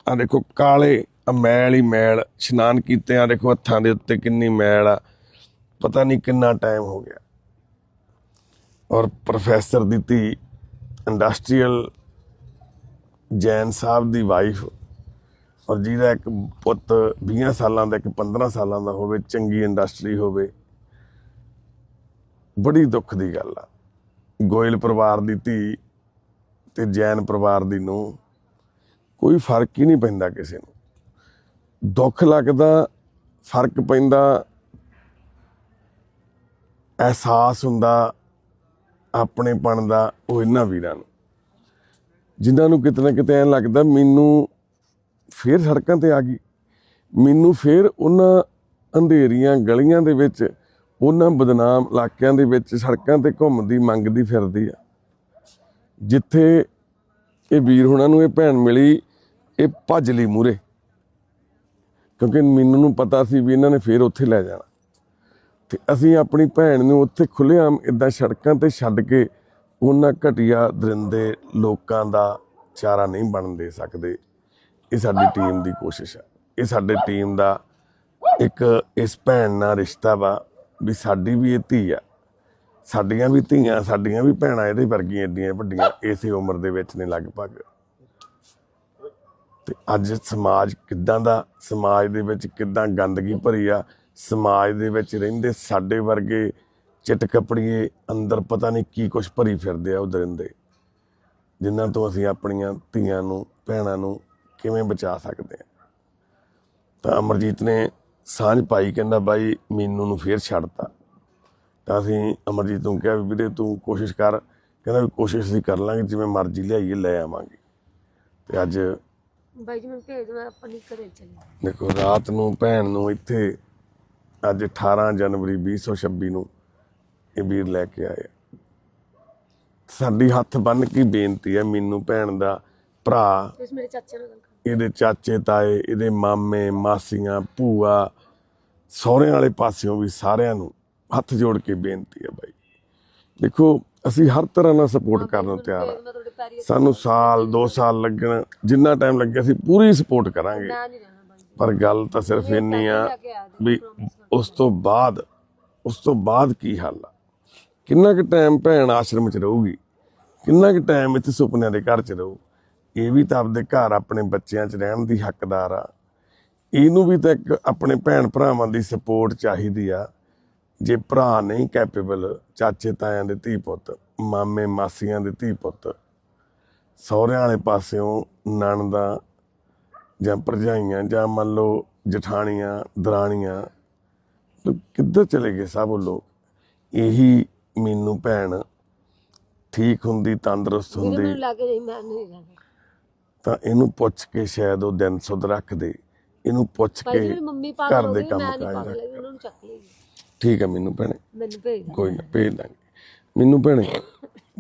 ਆ ਦੇਖੋ ਕਾਲੇ ਆ ਮੈਲ ਹੀ ਮੈਲ, ਇਸ਼ਨਾਨ ਕੀਤੇ ਆ ਦੇਖੋ ਹੱਥਾਂ ਦੇ ਉੱਤੇ ਕਿੰਨੀ ਮੈਲ ਆ। ਪਤਾ ਨਹੀਂ ਕਿੰਨਾ ਟਾਈਮ ਹੋ ਗਿਆ। ਔਰ ਪ੍ਰੋਫੈਸਰ ਦੀ ਧੀ, ਇੰਡਸਟਰੀਅਲ ਜੈਨ ਸਾਹਿਬ ਦੀ ਵਾਈਫ, ਔਰ ਜਿਹਦਾ ਇੱਕ ਪੁੱਤ 20 ਸਾਲਾਂ ਦਾ, ਇੱਕ 15 ਸਾਲਾਂ ਦਾ ਹੋਵੇ, ਚੰਗੀ ਇੰਡਸਟਰੀ ਹੋਵੇ ਬੜੀ ਦੁੱਖ ਦੀ ਗੱਲ ਆ। ਗੋਇਲ ਪਰਿਵਾਰ ਦੀ ਧੀ ਤੇ ਜੈਨ ਪਰਿਵਾਰ ਦੀ ਨੂੰ ਕੋਈ ਫ਼ਰਕ ਹੀ ਨਹੀਂ ਪੈਂਦਾ ਕਿਸੇ ਨੂੰ। ਦੁੱਖ ਲੱਗਦਾ, ਫ਼ਰਕ ਪੈਂਦਾ, ਅਹਿਸਾਸ ਹੁੰਦਾ, ਆਪਣੇਪਣ ਦਾ, ਉਹ ਇਹਨਾਂ ਵੀਰਾਂ ਨੂੰ। ਜਿਨ੍ਹਾਂ ਨੂੰ ਕਿਤੇ ਨਾ ਕਿਤੇ ਐਂ ਲੱਗਦਾ, ਮੈਨੂੰ ਫੇਰ ਸੜਕਾਂ ਤੇ ਆ ਗਈ। ਮੈਨੂੰ ਫੇਰ ਉਹਨਾਂ ਅੰਧੇਰੀਆਂ ਗਲੀਆਂ ਦੇ ਵਿੱਚ ਉਹਨਾਂ ਬਦਨਾਮ ਇਲਾਕਿਆਂ ਦੇ ਵਿੱਚ, ਸੜਕਾਂ ਤੇ ਘੁੰਮਦੀ, ਮੰਗਦੀ ਫਿਰਦੀ ਆ। ਜਿੱਥੇ ਇਹ ਵੀਰ ਹੁਣਾਂ ਨੂੰ ਇਹ ਭੈਣ ਮਿਲੀ, ਇਹ ਭੱਜ ਲਈ ਮੂਰੇ ਕਿਉਂਕਿ ਮੈਨੂੰ ਨੂੰ ਪਤਾ ਸੀ ਵੀ ਇਹਨਾਂ ਨੇ ਫੇਰ ਉੱਥੇ ਲੈ ਜਾਣਾ। ਤੇ ਅਸੀਂ ਆਪਣੀ ਭੈਣ ਨੂੰ ਉੱਥੇ ਖੁੱਲ੍ਹੇਆਮ ਇਦਾਂ ਸੜਕਾਂ ਤੇ ਛੱਡ ਕੇ ਉਹਨਾਂ ਘਟੀਆ ਦਰਿੰਦੇ ਲੋਕਾਂ ਦਾ ਚਾਰਾ ਨਹੀਂ ਬਣ ਦੇ ਸਕਦੇ। ਇਹ ਸਾਡੀ ਟੀਮ ਦੀ ਕੋਸ਼ਿਸ਼ ਹੈ ਇਹ ਸਾਡੇ ਟੀਮ ਦਾ ਇੱਕ ਇਸ ਭੈਣ ਨਾਲ ਰਿਸ਼ਤਾ ਵਾ। ਵੀ ਸਾਡੀ ਵੀ ਇਹ ਧੀ ਆ। ਸਾਡੀਆਂ ਵੀ ਧੀਆਂ, ਸਾਡੀਆਂ ਵੀ ਭੈਣਾਂ ਇਹਦੇ ਵਰਗੀਆਂ ਏਡੀਆਂ ਵੱਡੀਆਂ ਇਸੇ ਉਮਰ ਦੇ ਵਿੱਚ ਨੇ ਲਗਭਗ। ਤੇ ਅੱਜ ਸਮਾਜ ਕਿੱਦਾਂ ਦਾ, ਸਮਾਜ ਦੇ ਵਿੱਚ ਕਿੱਦਾਂ ਗੰਦਗੀ ਭਰੀ ਆ, ਸਮਾਜ ਦੇ ਵਿੱਚ ਰਹਿੰਦੇ ਸਾਡੇ ਵਰਗੇ ਚਿੱਟ ਕੱਪੜੀਏ ਅੰਦਰ ਪਤਾ ਨਹੀਂ ਕੀ ਕੁਝ ਭਰੀ ਫਿਰਦੇ ਆ ਉਹ ਦਰਿੰਦੇ ਜਿਨ੍ਹਾਂ ਤੋਂ ਅਸੀਂ ਆਪਣੀਆਂ ਧੀਆਂ ਨੂੰ, ਭੈਣਾਂ ਨੂੰ ਕਿਵੇਂ ਬਚਾ ਸਕਦੇ ਆ। ਤਾਂ ਅਮਰਜੀਤ ਨੇ ਸਾਂਝ ਪਾਈ ਕਹਿੰਦਾ ਬਾਈ ਮੀਨੂ ਨੂੰ ਫੇਰ ਛੱਡਤਾ। ਤਾਂ ਅਸੀਂ ਅਮਰਜੀਤ ਨੂੰ ਕਿਹਾ ਵੀ ਵੀਰੇ ਤੂੰ ਕੋਸ਼ਿਸ਼ ਕਰ। ਕਹਿੰਦਾ ਵੀ ਕੋਸ਼ਿਸ਼ ਅਸੀਂ ਕਰ ਲਾਂਗੇ ਜਿਵੇਂ ਮਰਜ਼ੀ ਲਿਆਈਏ ਲੈ ਆਵਾਂਗੇ। ਤੇ ਅੱਜ ਬਾਈ ਜੀ ਮੈਨੂੰ ਭੇਜ ਮੈਂ ਆਪਣੀ ਘਰੇ ਚੱਲੀ। ਦੇਖੋ ਰਾਤ ਨੂੰ ਭੈਣ ਨੂੰ ਇੱਥੇ ਅੱਜ 18 ਜਨਵਰੀ 2026 ਨੂੰ ਇਹ ਵੀਰ ਲੈ ਕੇ ਆਏ। ਸਾਡੀ ਹੱਥ ਬੰਨ ਕੇ ਬੇਨਤੀ ਹੈ ਮੈਨੂੰ ਭੈਣ ਦਾ ਭਰਾ ਤੁਸੀਂ ਮੇਰੇ ਚਾਚੇ ਨਾਲ ਗੱਲ ਇਹਦੇ ਚਾਚੇ ਤਾਏ ਇਹਦੇ ਮਾਮੇ ਮਾਸੀਆਂ ਭੂਆ ਸਹੁਰਿਆਂ ਵਾਲੇ ਪਾਸਿਓਂ ਵੀ ਸਾਰਿਆਂ ਨੂੰ ਹੱਥ ਜੋੜ ਕੇ ਬੇਨਤੀ ਹੈ ਬਾਈ। ਦੇਖੋ ਅਸੀਂ ਹਰ ਤਰ੍ਹਾਂ ਨਾਲ ਸਪੋਰਟ ਕਰਨ ਨੂੰ ਤਿਆਰ ਆ ਪੈਰੀ ਸਾਨੂੰ ਸਾਲ 2 ਸਾਲ ਲੱਗਣ ਜਿੰਨਾ ਟਾਈਮ ਲੱਗਿਆ ਅਸੀਂ ਪੂਰੀ ਸਪੋਰਟ ਕਰਾਂਗੇ। ਪਰ ਗੱਲ ਤਾਂ ਸਿਰਫ ਇੰਨੀ ਆ ਵੀ ਉਸ ਤੋਂ ਬਾਅਦ ਉਸ ਤੋਂ ਬਾਅਦ ਕੀ ਹੱਲ ਆ? ਕਿੰਨਾ ਕੁ ਟਾਈਮ ਭੈਣ ਆਸ਼ਰਮ 'ਚ ਰਹੂਗੀ? ਕਿੰਨਾ ਕੁ ਟਾਈਮ ਇੱਥੇ ਸੁਪਨਿਆਂ ਦੇ ਘਰ 'ਚ ਰਹੂ? ਇਹ ਵੀ ਤਾਂ ਆਪਦੇ ਘਰ ਆਪਣੇ ਬੱਚਿਆਂ 'ਚ ਰਹਿਣ ਦੀ ਹੱਕਦਾਰ ਆ। ਇਹਨੂੰ ਵੀ ਤਾਂ ਇੱਕ ਆਪਣੇ ਭੈਣ ਭਰਾਵਾਂ ਦੀ ਸਪੋਰਟ ਚਾਹੀਦੀ ਆ। ਜੇ ਭਰਾ ਨਹੀਂ ਕੈਪੇਬਲ ਚਾਚੇ ਤਾਇਆਂ ਦੇ ਧੀ ਪੁੱਤ ਮਾਮੇ ਮਾਸੀਆਂ ਦੇ ਧੀ ਪੁੱਤ ਸਹੁਰਿਆਂ ਵਾਲੇ ਪਾਸਿਓਂ ਨਣਦਾਂ ਜਾਂ ਭਰਜਾਈਆਂ ਜਾਂ ਮੰਨ ਲਓ ਜਠਾਣੀਆਂ ਦਰਾਣੀਆਂ ਤੇ ਕਿੱਧਰ ਚਲੇ ਗਏ ਸਭ ਉਹ ਲੋਕ? ਇਹੀ ਮੈਨੂੰ ਭੈਣ ਠੀਕ ਹੁੰਦੀ ਤੰਦਰੁਸਤ ਹੁੰਦੀ। ਮੈਨੂੰ ਲੱਗ ਰਹੀ ਮੈਂ ਨਹੀਂ ਰਹਿਣਾ। ਤਾਂ ਇਹਨੂੰ ਪੁੱਛ ਕੇ ਸ਼ਾਇਦ ਉਹ ਦਿਨ ਸੁਧ ਰੱਖਦੇ। ਇਹਨੂੰ ਪੁੱਛ ਕੇ ਮੇਰੀ ਮੰਮੀ ਪਾਗਲ ਹੋ ਘਰ ਦੇ ਗਈ ਕੰਮ ਮੈਂ ਨਹੀਂ ਕਾਜ ਪਾਗਲ ਰੱਖ ਹੈਗੀ ਉਹਨਾਂ ਨੂੰ ਚੱਕ ਲਈ ਠੀਕ ਹੈ ਮੈਨੂੰ ਭੈਣੇ। ਮੈਨੂੰ ਭੇਜ ਦਿਓ। ਕੋਈ ਨਾ ਭੇਜ ਦਾਂਗੇ। ਮੈਨੂੰ ਭੈਣੇ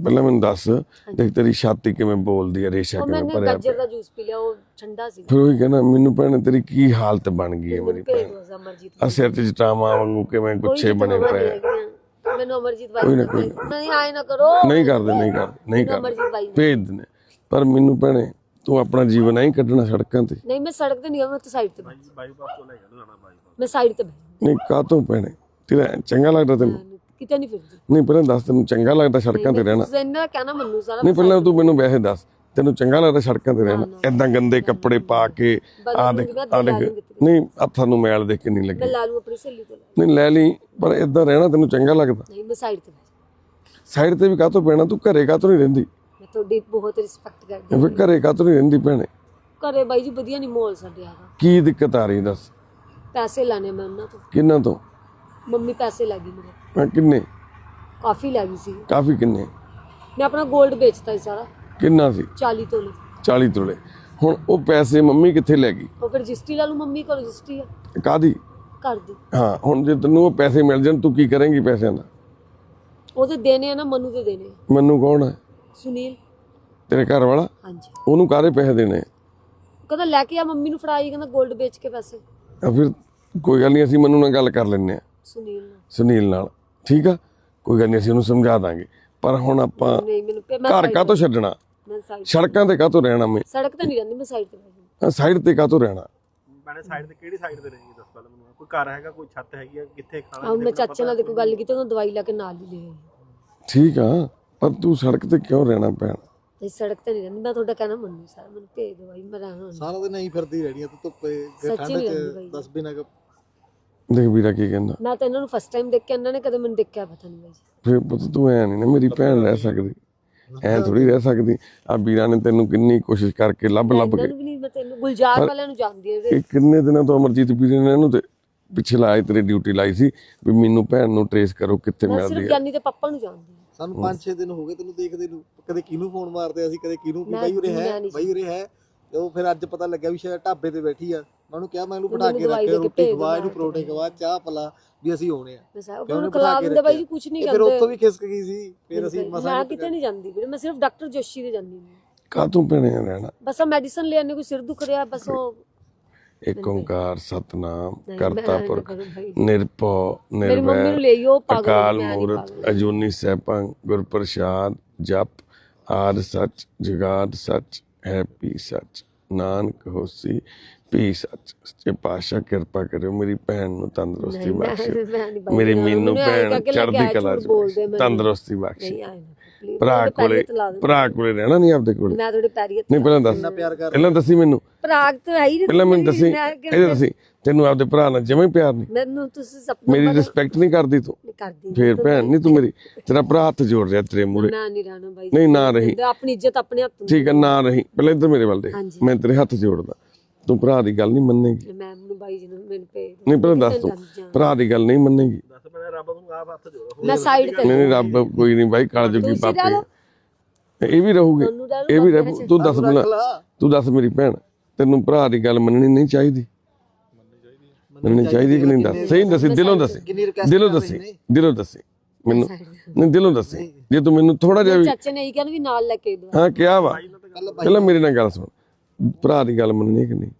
ਪਹਿਲਾਂ ਮੈਨੂੰ ਦੱਸ ਦੇਖ ਤੇਰੀ ਛਾਤੀ ਕਿਵੇਂ ਬੋਲਦੀ ਹੈ ਰੇਸ਼ਾ ਉਹ ਕਿਵੇਂ ਮੈंने ਭਰਿਆ ਗਾਜਰ ਦਾ ਜੂਸ ਪੀ ਲਿਆ ਉਹ ਠੰਡਾ ਸੀ ਫਿਰ ਉਹ ਕਹਿੰਦਾ ਮੈਨੂੰ ਭੈਣੇ ਤੇਰੀ ਕੀ ਹਾਲਤ ਬਣ ਗਈ ਹੈ ਮੇਰੀ ਮੈਨੂੰ ਭੇਜ ਭੈਣ? ਦਿਓ ਅਮਰਜੀਤ ਆ ਸਿਰ ਤੇ ਜਟਾਵਾਂ ਵਾਂਗੂ ਕਿਵੇਂ ਗੁੱਛੇ ਬਣੇ ਪਏ ਆ। ਮੈਨੂੰ ਅਮਰਜੀਤ ਬਾਈ ਨੂੰ ਭੇਜ ਦਿਓ। ਨਹੀਂ ਆਏ ਨਾ ਕਰੋ। ਨਹੀਂ ਕਰਦੇ ਨਹੀਂ ਕਰਦੇ ਨਹੀਂ ਮੈਨੂੰ ਅਮਰਜੀਤ ਕਰਦੇ ਨੂੰ। ਭੇਜ ਦਿੰਦੇ ਪਰ ਮੈਨੂੰ ਭੈਣੇ ਤੂੰ ਆਪਣਾ ਜੀਵਨ ਐਂ ਕੱਢਣਾ ਸੜਕਾਂ ਤੇ। ਨਹੀਂ ਮੈਂ ਸੜਕ ਤੇ ਨਹੀਂ ਆ ਮੈਂ ਤਾਂ ਸਾਈਡ ਤੇ ਬਹਿ ਜਾਊਂ। ਬਾਈਪਾਸ ਤੋਂ ਲੈ ਕੇ ਲੁਧਿਆਣਾ ਬਾਈਪਾਸ ਮੈਂ ਸਾਈਡ ਤੇ ਬਹਿ ਨਹੀਂ ਕਾਹਤੋਂ ਪੈਣੇ ਤੇਰਾ ਚੰਗਾ ਲੱਗਦਾ ਤੈਨੂੰ। ਕਿਤੇ ਨਹੀਂ ਫਿਰਦੀ। ਨਹੀਂ ਪਹਿਲਾਂ ਦੱਸ ਤੈਨੂੰ ਚੰਗਾ ਲੱਗਦਾ ਸੜਕਾਂ ਤੇ ਰਹਿਣਾ? ਤੁਸੀਂ ਇੰਨਾ ਕਹਿਣਾ ਮੰਨੂ ਸਾਰਾ ਨਹੀਂ ਪਹਿਲਾਂ ਤੂੰ ਮੈਨੂੰ ਵੈਸੇ ਦੱਸ ਤੈਨੂੰ ਚੰਗਾ ਲੱਗਦਾ ਸੜਕਾਂ ਤੇ ਰਹਿਣਾ? ਏਦਾਂ ਗੰਦੇ ਕੱਪੜੇ ਪਾ ਕੇ ਆ ਦੇਖ ਆ ਦੇਖ। ਨਹੀਂ ਹੱਥਾਂ ਨੂੰ ਮੈਲ ਦੇਖ ਕੇ ਨਹੀਂ ਮੈਂ ਲੱਗੀ। ਲਾ ਲੂ ਆਪਣੀ ਸਹੇਲੀ ਤੋਂ ਲੈ। ਨਹੀਂ ਲੈ ਲਈ ਪਰ ਏਦਾਂ ਰਹਿਣਾ ਤੈਨੂੰ ਚੰਗਾ ਲੱਗਦਾ? ਨਹੀਂ ਮੈਂ ਸਾਈਡ ਤੇ ਬਹਿ ਜਾਊਂ। ਸਾਈਡ ਤੇ ਵੀ ਕਾਹਤੋਂ ਪੈਣਾ ਤੂੰ ਘਰੇ ਕਾਹਤੋਂ ਨਹੀਂ ਰਹਿੰਦੀ? ਮੈਂ ਤੁਹਾਡੀ ਬਹੁਤ ਰਿਸਪੈਕਟ ਕਰਦੀ ਹਾਂ। ਫਿਰ ਘਰੇ ਕਾਹਤੋਂ ਨਹੀਂ ਰਹਿੰਦੀ ਭੈਣੇ? ਘਰੇ ਬਾਈ ਜੀ ਵਧੀਆ ਨਹੀਂ ਮਾਹੌਲ ਸਾਡੇ ਆਗਾ ਕੀ ਦਿੱਕਤ ਆ ਰਹੀ ਦੱਸ? ਪੈਸੇ ਲਾਣੇ ਮੈਂ ਉਹਨਾਂ ਤੋਂ। ਕਿੰਨਾ ਤੋਂ? ਮੰਮੀ ਪੈਸੇ ਲੈ ਗਈ ਮੇਰੇ। ਮੈਂ ਕਿੰਨੇ? ਕਾਫੀ ਲੈ ਗਈ ਸੀ। ਕਾਫੀ ਕਿੰਨੇ? ਮੈਂ ਆਪਣਾ 골ਡ ਵੇਚਤਾ ਸੀ ਸਾਰਾ। ਕਿੰਨਾ ਸੀ? 40 ਤੋਲੇ 40 ਤੋਲੇ ਹੁਣ ਉਹ ਪੈਸੇ ਮੰਮੀ ਕਿੱਥੇ ਲੈ ਗਈ? ਉਹ ਫਿਰ ਰਜਿਸਟਰੀ ਲਾ ਲੂ ਮੰਮੀ ਕੋਲ ਰਜਿਸਟਰੀ ਆ। ਕਾਦੀ ਕਰ ਦੀ। ਹਾਂ ਹੁਣ ਜੇ ਤੈਨੂੰ ਉਹ ਪੈਸੇ ਮਿਲ ਜਾਣ ਤੂੰ ਕੀ ਕਰੇਂਗੀ ਪੈਸਿਆਂ ਦਾ? ਉਹਦੇ ਦੇਣੇ ਆ ਨਾ ਮਨੂ ਦੇ ਦੇਣੇ। ਮੈਨੂੰ ਕੌਣ ਹੈ ਸੁਨੀਲ। ਤੇਰੇ ਘਰ ਵਾਲਾ? ਹਾਂਜੀ। ਉਹਨੂੰ ਕਾਹਦੇ ਪੈਸੇ ਦੇਣੇ? ਕਹਿੰਦਾ ਲੈ ਕੇ ਆ ਮੰਮੀ ਨੂੰ ਫੜਾਈ ਕਹਿੰਦਾ 골ਡ ਵੇਚ ਕੇ ਪੈਸੇ। ਆ ਫਿਰ ਕੋਈ ਗੱਲ ਨਹੀਂ ਅਸੀਂ ਮਨੂੰ ਨਾਲ ਗੱਲ ਕਰ ਲੈਂਦੇ ਆ ਸੁਨੀਲ ਨਾਲ। ਸੁਨੀਲ ਨਾਲ। ਠੀਕ ਆ? ਕੋਈ ਗੱਲ ਨਹੀਂ ਅਸੀਂ ਉਹਨੂੰ ਸਮਝਾ ਦਾਂਗੇ। ਪਰ ਹੁਣ ਆਪਾਂ ਨਹੀਂ ਮੈਨੂੰ ਪੇ- ਮੈਂ ਘਰ side- ਕਾਹਤੋਂ ਛੱਡਣਾ? ਮੈਂ ਸੜਕਾਂ ਤੇ ਕਾਹਤੋਂ ਰਹਿਣਾ ਮੈਂ? ਸੜਕ ਤੇ ਨਹੀਂ ਰਹਿੰਦੀ ਮੈਂ ਸਾਈਡ ਤੇ ਹਾਂ। ਸਾਈਡ ਤੇ ਕਾਹਤੋਂ ਰਹਿਣਾ? ਮੈਨੇ ਸਾਈਡ ਤੇ ਕਿਹੜੀ ਸਾਈਡ ਤੇ ਰਹੇਗੀ ਦੱਸ ਪਹਿਲਾਂ ਮੈਨੂੰ? ਕੋਈ ਘਰ ਹੈਗਾ ਕੋਈ ਛੱਤ ਹੈਗੀ ਆ ਕਿੱਥੇ ਖਾਣਾ ਮੈਂ ਚਾਚੇ ਨਾਲ ਦੇਖੋ ਗੱਲ ਕੀਤੀ ਉਹਨੂੰ ਦਵਾਈ ਲਾ ਕੇ ਨਾਲ ਹੀ ਲੈ ਆਈ। ਠੀਕ ਆ। ਪਰ ਤੂੰ ਸੜਕ ਤੇ ਕਿਉਂ ਰਹਿਣਾ ਪੈਣ ਤੇ ਸੜਕ ਤੇ ਨਹੀਂ ਰਹਿੰਦੀ। ਮੈਂ ਤੁਹਾਡਾ ਕਹਿਣਾ ਮੰਨੂ ਸਾਰਾ ਮੈਨੂੰ ਭੇਜ ਦਿਓ ਬਾਈ ਮੈਂ ਰਹਿਣਾ ਨਹੀਂ। ਸਾਰਾ ਦਿਨ ਨਹੀਂ ਫਿਰਦੀ ਰਹਿਣੀ ਤੂੰ ਧੁੱਪੇ ਤੇ ਸੱਚੀ ਠੰਡ ਨਹੀਂ ਚ ਬਾਈ। 10 ਬਿਨਾ ਦੇਖ ਵੀਰਾ ਕੀ ਕਹਿੰਦਾ। ਮੈਂ ਤਾਂ ਇਹਨਾਂ ਨੂੰ ਫਸਟ ਟਾਈਮ ਦੇਖਿਆ ਇਹਨਾਂ ਨੇ ਕਦੇ ਮੈਨੂੰ ਦੇਖਿਆ ਪਤਾ ਨਹੀਂ ਬਾਈ। ਜੀ। ਫਿਰ ਪੁੱਤ ਤੂੰ ਐ ਨਹੀਂ ਨਾ ਮੇਰੀ ਭੈਣ ਰਹਿ ਸਕਦੀ। ਐ ਥੋੜੀ ਰਹਿ ਸਕਦੀ। ਆ ਵੀਰਾ ਨੇ ਤੈਨੂੰ ਕਿੰਨੀ ਕੋਸ਼ਿਸ਼ ਕਰਕੇ ਲੱਭ ਲੱਭ ਇਹਨਾਂ ਕੇ ਨੂੰ ਵੀ ਨਹੀਂ ਮੈਂ ਤੈਨੂੰ ਗੁਲਜ਼ਾਰ ਵਾਲਿਆਂ ਨੂੰ ਜਾਣਦੀ ਹਾਂ ਇਹ ਕਿੰਨੇ ਦਿਨਾਂ ਤੋਂ ਅਮਰਜੀਤ ਵੀਰੇ ਨੇ ਇਹਨੂੰ ਤੇ ਪਿੱਛੇ ਲਾਇਆ ਤੇਰੀ ਡਿਊਟੀ ਲਾਈ ਸੀ ਵੀ ਮੈਨੂੰ ਭੈਣ ਨੂੰ ਟਰੇਸ ਕਰੋ ਕਿੱਥੇ ਮੈਂ ਮਿਲਦੀ ਸਿਰਫ ਹੈ ਗਿਆਨੀ ਦੇ ਪਾਪਾ ਨੂੰ ਜਾਣਦੀ ਹਾਂ। ਸਾਨੂੰ 5-6 ਦਿਨ ਹੋ ਗਏ ਤੈਨੂੰ ਦੇਖਦੇ ਨੂੰ। ਕਦੇ ਕਿਹਨੂੰ ਫੋਨ ਮਾਰਦੇ ਅਸੀਂ ਕਦੇ ਕਿਹਨੂੰ ਵੀ? ਬਾਈ ਉਰੇ ਹੈ ਬਾਈ ਉਰੇ ਹੈ। ਤੇ ਉਹ ਫਿਰ ਅੱਜ ਪਤਾ ਲੱਗਿਆ ਵੀ ਸ਼ਾਇਦ ਢਾਬੇ ਤੇ ਬੈਠੀ ਆ। ਮੈਂ ਉਹਨੂੰ ਕਿਹਾ ਮੈਂ ਇਹਨੂੰ ਬਿਠਾ ਕੇ ਰੱਖ ਕੇ ਰੋਟੀ ਖਵਾ ਇਹਨੂੰ ਪਰੌਂਠੇ ਖਵਾ ਚਾਹ ਪਲਾ ਵੀ ਅਸੀਂ ਆਉਣੇ ਆ। ਉਹਨੂੰ ਖਿਲਾ ਕੇ ਦਿੰਦੇ ਬਾਈ ਜੀ? ਕੁਝ ਨਹੀਂ ਇਹ ਫਿਰ ਕਰਦੇ ਉੱਥੋਂ ਵੀ ਖਿਸਕ ਗਈ ਸੀ ਫਿਰ ਅਸੀਂ ਮਸਾਂ ਮੈਂ ਕਿਤੇ ਨਹੀਂ ਜਾਂਦੀ ਵੀਰੇ ਮੈਂ ਸਿਰਫ ਡਾਕਟਰ ਜੋਸ਼ੀ ਦੇ ਜਾਂਦੀ ਹਾਂ। ਕਾਤੋਂ ਭੈਣੇ ਰਹਿਣਾ? ਬਸ ਆ ਮੈਡੀਸਨ ਲੈਣੇ ਕੋਈ ਸਿਰ ਦੁਖ ਰਿਹਾ ਬਸ ਉਹ ਇੱਕ ਓੰਕਾਰ ਸਤਨਾਮ ਕਰਤਾ ਪੁਰਖ। ਨਿਰਭਉ ਨਿਰਵੈਰ ਅਕਾਲ ਮੂਰਤ। ਅਜੂਨੀ ਸੈਭੰ ਗੁਰ ਪ੍ਰਸਾਦ ਜਪ ਆਦ ਸੱਚ ਜੁਗਾਦ ਸੱਚ ਹੈ ਪੀ ਸੱਚ ਨਾਨਕ ਹੋਸੀ ਪੀ ਸੱਚ ਸੱਚੇ ਪਾਤਸ਼ਾਹ ਕਿਰਪਾ ਕਰਿਓ ਮੇਰੀ ਭੈਣ ਨੂੰ ਤੰਦਰੁਸਤੀ ਬਾਈ, ਮੇਰੀ ਮੈਨੂੰ ਭੈਣ ਚੜ੍ਹਦੀ ਕਲਾ ਚ ਬਖਸ਼ੇ। ਤੰਦਰੁਸਤੀ ਬਖਸ਼ੇ ਭਰਾ ਕੋਲੇ। ਭਰਾ ਕੋਲੇ ਰਹਿਣਾ ਨਹੀਂ ਆਪਦੇ ਕੋਲੇ। ਮੈਂ ਤੁਹਾਡੇ ਪੈਰੀ ਨਹੀਂ ਪਹਿਲਾਂ ਦੱਸ। ਪਹਿਲਾਂ ਦੱਸੀ ਮੈਨੂੰ। ਭਰਾ ਤਾਂ ਹੈ ਹੀ ਨਹੀਂ ਪਹਿਲਾਂ ਮੈਨੂੰ ਦੱਸੀ। ਇਹ ਦੱਸੀ। ਤੈਨੂੰ ਆਪਦੇ ਭਰਾ ਨਾਲ ਹੀ ਪਿਆਰ ਨਹੀਂ। ਮੈਨੂੰ ਤੁਸੀਂ ਸਪਨਾ ਮੇਰੀ ਰਿਸਪੈਕਟ ਨਹੀਂ ਕਰਦੀ ਤੂੰ। ਕਰਦੀ ਫੇਰ ਭੈਣ ਨਹੀਂ ਤੂੰ ਮੇਰੀ ਤੇਰਾ ਭਰਾ ਹੱਥ ਜੋੜ ਰਿਹਾ ਤੇਰੇ ਮੂਰੇ ਨਾ ਨਹੀਂ ਰਹਿਣਾ ਬਾਈ। ਨਹੀਂ ਨਾ ਰਹੀ। ਆਪਣੀ ਇੱਜ਼ਤ ਆਪਣੇ ਹੱਥ ਨੂੰ ਠੀਕ ਹੈ ਨਾ ਰਹੀ। ਪਹਿਲਾਂ ਇੱਧਰ ਮੇਰੇ ਵੱਲ ਦੇਖ। ਮੈਂ ਤੇਰੇ ਹੱਥ ਜੋੜਦਾ। ਤੂੰ ਭਰਾ ਦੀ ਗੱਲ ਨਹੀਂ ਮੰਨੇਗੀ। ਮੈਂ ਮੈਨੂੰ ਬਾਈ ਜੀ ਨੂੰ ਮੈਨੂੰ ਭੇਜ ਦਿਓ। ਨਹੀਂ ਪਹਿਲਾਂ ਦੱਸ ਤੂੰ ਭਰਾ ਦੀ ਗੱਲ ਨਹੀਂ ਮੰਨੇਗੀ। ਦੱਸ ਮੈਨੇ ਰੱਬ ਨੂੰ ਆਪ ਹੱਥ ਜੋੜਾ। ਮੈਂ ਸਾਈਡ ਤੇ ਨਹੀਂ ਨਹੀਂ ਰੱਬ ਕੋਈ ਨਹੀਂ ਬਾਈ ਕਾਲ ਜੋਗੀ ਤੁਸੀਂ ਲਓ। ਇਹ ਵੀ ਰਹੂਗੇ। ਤੁਹਾਨੂੰ ਰਹਿ ਲਓ, ਇਹ ਵੀ ਰਹੂ। ਤੂੰ ਦੱਸ ਪਹਿਲਾਂ ਤੂੰ ਦੱਸ ਮੇਰੀ ਭੈਣ ਤੈਨੂੰ ਭਰਾ ਦੀ ਗੱਲ ਮੰਨਣੀ ਨਹੀਂ ਚਾਹੀਦੀ। ਮੰਨਣੀ ਚਾਹੀਦੀ ਕਿ ਨਹੀਂ ਦੱਸ? ਸਹੀ ਦੱਸੀ ਦਿਲੋਂ ਦੱਸੀ ਦਿਲੋਂ ਦੱਸੀ ਦਿਲੋਂ ਦੱਸੀ। ਮੈਨੂੰ ਨਹੀਂ ਦਿਲੋਂ ਦੱਸੀ। ਜੇ ਤੂੰ ਮੈਨੂੰ ਥੋੜਾ ਜਿਹਾ ਵੀ ਚਾਚੇ ਨੇ ਇਹ ਕਿਹਾ ਵੀ ਨਾਲ ਲੈ ਕੇ ਦੋ ਹਾਂ ਕਿਹਾ ਵਾ। ਪਹਿਲਾਂ ਮੇਰੇ ਨਾਲ ਗੱਲ ਸੁਣ। ਭਰਾ ਦੀ ਗੱਲ ਮੰਨਣੀ ਕਿ ਨਹੀਂ?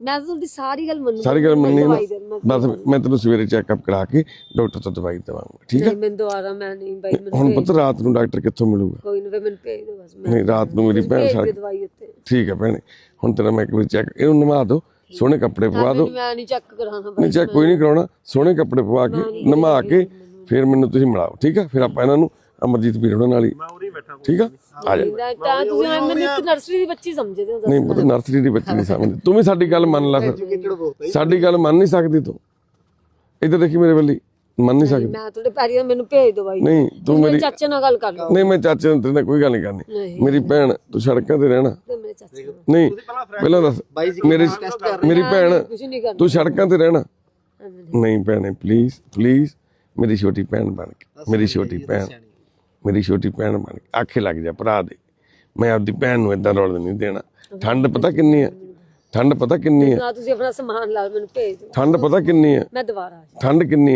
ਮੈਂ ਤਾਂ ਤੁਹਾਡੀ ਸਾਰੀ ਗੱਲ ਮੰਨੂ ਸਾਰੀ ਗੱਲ ਮੰਨਣੀ ਨਾ ਮੈਂ ਬਸ ਮੈਂ ਤੈਨੂੰ ਸਵੇਰੇ ਚੈੱਕਅਪ ਕਰਾ ਕੇ ਡਾਕਟਰ ਤੋਂ ਦਵਾਈ ਦਵਾਂਗਾ ਠੀਕ ਹੈ ਮੈਨੂੰ ਦੁਆਰਾ ਮੈਂ ਨਹੀਂ ਬਾਈ ਮੈਨੂੰ ਹੁਣ ਪੁੱਤ ਰਾਤ ਨੂੰ ਡਾਕਟਰ ਕਿੱਥੋਂ ਮਿਲੂਗਾ? ਕੋਈ ਨਹੀਂ ਮੈਨੂੰ ਭੇਜ ਦਿਓ ਬਸ ਮੈਂ ਨਹੀਂ ਰਾਤ ਨੂੰ ਮੇਰੀ ਭੈਣ ਦਿਓ ਦਵਾਈ ਉੱਤੇ ਠੀਕ ਹੈ ਭੈਣੇ ਹੁਣ ਤੇਰਾ ਮੈਂ ਇੱਕ ਵਾਰੀ ਚੈੱਕ ਇਹਨੂੰ ਨਵਾ ਦਿਓ ਸੋਹਣੇ ਕੱਪੜੇ ਪਵਾ ਦਿਓ ਮੈਂ ਨਹੀਂ ਚੈੱਕ ਕਰਾਉਣਾ ਬਾਈ ਨਹੀਂ ਚੈੱਕ ਕੋਈ ਨਹੀਂ ਕਰਾਉਣਾ ਸੋਹਣੇ ਕੱਪੜੇ ਪਵਾ ਕੇ ਨਵਾ ਕੇ ਫਿਰ ਮੈਨੂੰ ਤੁਸੀਂ ਮਿਲਾਓ ਠੀਕ ਹੈ ਫਿਰ ਆਪਾਂ ਇਹਨਾਂ ਨੂੰ ਅਮਰਜੀਤ ਵੀਰ ਉਹਨਾਂ ਨਾਲ ਮੈਂ ਹੀ ਬੈਠਾ ਠੀਕ ਆ? ਆ ਜਾ। ਤਾਂ ਤਾਂ ਤੁਸੀਂ ਮੈਨੂੰ ਇੱਕ ਨਰਸਰੀ ਦੀ ਬੱਚੀ ਸਮਝਦੇ ਹੋ ਦੱਸ। ਨਹੀਂ ਪੁੱਤ ਨਰਸਰੀ ਦੀ ਬੱਚੀ ਨਹੀਂ ਸਮਝਦੀ। ਤੂੰ ਵੀ ਸਾਡੀ ਗੱਲ ਮੰਨ ਲੈ ਫਿਰ। ਕਿਹੜਾ ਬਹੁਤ ਸਾਡੀ ਗੱਲ ਮੰਨ ਨਹੀਂ ਸਕਦੀ ਤੂੰ। ਇੱਧਰ ਦੇਖੀ ਮੇਰੇ ਵੱਲੀ ਮੰਨ ਨਹੀਂ ਸਕਦੀ। ਮੈਂ ਤੁਹਾਡੇ ਪੈਰੀ ਦਾ ਮੈਨੂੰ ਭੇਜ ਦਿਓ ਬਾਈ। ਨਹੀਂ ਤੂੰ ਮੇਰੇ ਮੇਰੀ ਚਾਚੇ ਨਾਲ ਗੱਲ ਕਰ ਲਓ। ਨਹੀਂ ਮੈਂ ਚਾਚੇ ਨਾਲ ਤੇਰੇ ਨਾਲ ਕੋਈ ਗੱਲ ਨਹੀਂ ਕਰਨੀ। ਨਹੀਂ। ਮੇਰੀ ਭੈਣ ਤੂੰ ਸੜਕਾਂ ਤੇ ਰਹਿਣਾ। ਨਹੀਂ ਪਹਿਲਾਂ ਦੱਸ। ਬਾਈ ਜੀ ਮੇਰੀ ਟੈਸਟ ਕਰ ਮੇਰੀ ਭੈਣ ਕੁਝ ਨਹੀਂ ਕਰਨਾ। ਤੂੰ ਸੜਕਾਂ ਤੇ ਰਹਿਣਾ। ਨਹੀਂ। ਨਹੀਂ ਭੈਣੇ ਪਲੀਜ਼ ਪਲੀਜ਼ ਮੇਰੀ ਛੋਟੀ ਭੈਣ ਬਣ ਕੇ। ਮੇਰੀ ਛੋਟੀ ਭੈਣ। ਮੇਰੀ ਛੋਟੀ ਭੈਣ ਬਣ ਕੇ ਆਖੇ ਲੱਗ ਜਾ ਭਰਾ ਦੇ। ਮੈਂ ਆਪਦੀ ਭੈਣ ਨੂੰ ਇਦਾਂ ਰੋਲ ਨਹੀਂ ਦੇਣਾ। ਠੰਡ ਪਤਾ ਕਿੰਨੀ ਹੈ ਠੰਡ ਪਤਾ ਕਿੰਨੀ ਹੈ ਨਾ ਤੁਸੀਂ ਆਪਣਾ ਸਮਾਨ ਲਾ ਮੈਨੂੰ ਭੇਜ ਦਿਓ। ਠੰਡ ਪਤਾ ਕਿੰਨੀ ਹੈ ਮੈਂ ਦੁਬਾਰਾ ਆ। ਠੰਡ ਕਿੰਨੀ?